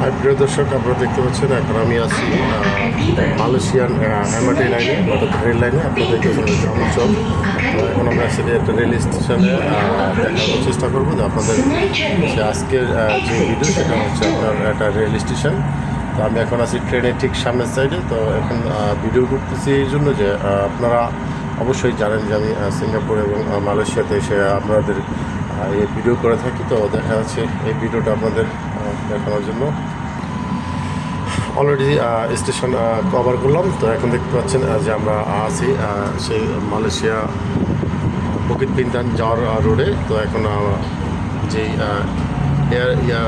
High প্রিয় দর্শক, আপনারা দেখতে পাচ্ছেন, এখন আমি আছি মালয়েশিয়ান এমআরটি লাইনে অর্থাৎ রেল লাইনে আপনারা দেখতেছেন যে অঞ্চল। এখন আমরা সেটি একটা রেল স্টেশনে দেখানোর চেষ্টা করব যে আপনাদের সে আজকের যে ভিডিও সেটা হচ্ছে আপনার একটা রেল স্টেশন তো আমি এখন আছি ট্রেনের ঠিক সামনের সাইডে তো এখন ভিডিও করতেছি এই জন্য যে আপনারা অবশ্যই জানেন যে আমি সিঙ্গাপুর এবং মালয়েশিয়াতে এসে আপনাদের এই ভিডিও করে থাকি। তো দেখা যাচ্ছে এই ভিডিওটা আপনাদের দেখানোর জন্য। অলরেডি স্টেশন কভার করলাম। তো এখন দেখতে পাচ্ছেন যে আমরা আছি সেই মালয়েশিয়া বকিট পিন্তান যাওয়ার রোডে তো এখন যেই এয়ার ইয়া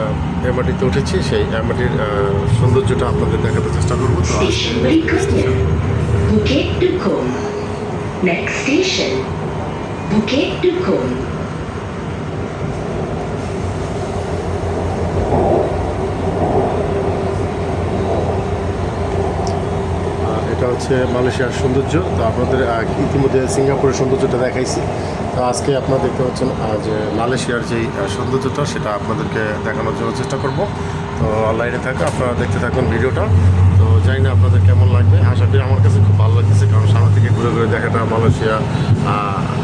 এমআরটিতে উঠেছি, সেই এমআরটির সৌন্দর্যটা আপনাদের দেখাতে চেষ্টা করব। তো Bukit Dukung. Next station Bukit Dukung. আর এটা হচ্ছে মালয়েশিয়ার সৌন্দর্য। তো আপনাদের ইতিমধ্যে সিঙ্গাপুরের সৌন্দর্যটা দেখাইছি। তো আজকে আপনারা দেখতে পাচ্ছেন যে মালয়েশিয়ার যেই সৌন্দর্যটা, সেটা আপনাদেরকে দেখানোর জন্য চেষ্টা করব। তো অনলাইনে থাকে, আপনারা দেখতে থাকুন ভিডিওটা। তো জানি না আপনাদের কেমন লাগবে। আশা করি আমার কাছে খুব ভালো লাগতেছে, কারণ সামনে থেকে ঘুরে ঘুরে দেখাটা মালয়েশিয়া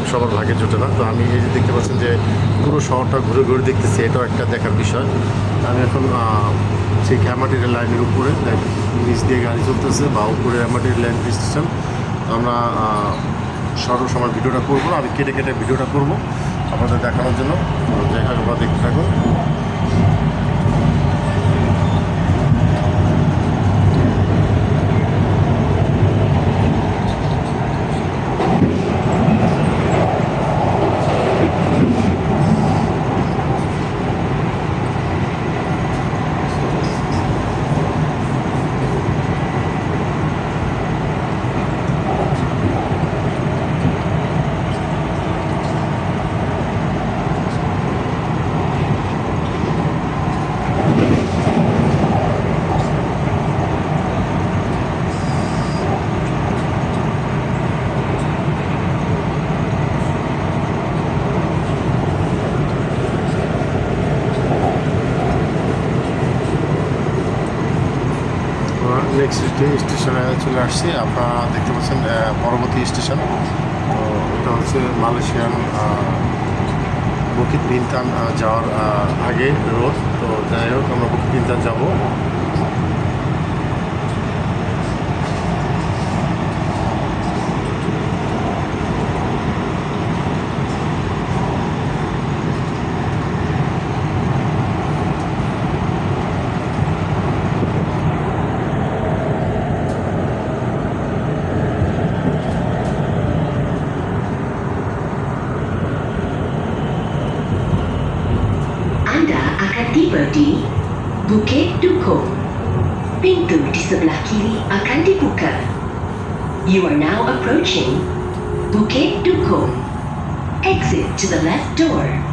সবার ভাগে জোটে না। তো আমি এই যে দেখতে পাচ্ছেন যে পুরো শহরটা ঘুরে ঘুরে দেখতেছি, এটাও একটা দেখার বিষয়। আমি এখন সেই ক্যামাটির লাইনের উপরে নিচ দিয়ে গাড়ি চলতেছে, বা উপরে ক্যামাটির লাইন স্টেশন। আমরা সর্ব সময় ভিডিওটা করব আমি কেটে কেটে ভিডিওটা করব। আপনাদের দেখানোর জন্য হোক দেখতে থাকুন। নেক্সট স্টেশনে চলে আসছি আপনারা দেখতে পাচ্ছেন পরবর্তী স্টেশন তো এটা হচ্ছে মালয়েশিয়ান বকিত বিনতান যাওয়ার আগে রোড তো যাই হোক, আমরা বকিত বিনতান যাব। Tiba di Bukit Dukung. Pintu di sebelah kiri akan dibuka. You are now approaching Bukit Dukung. Exit to the left door.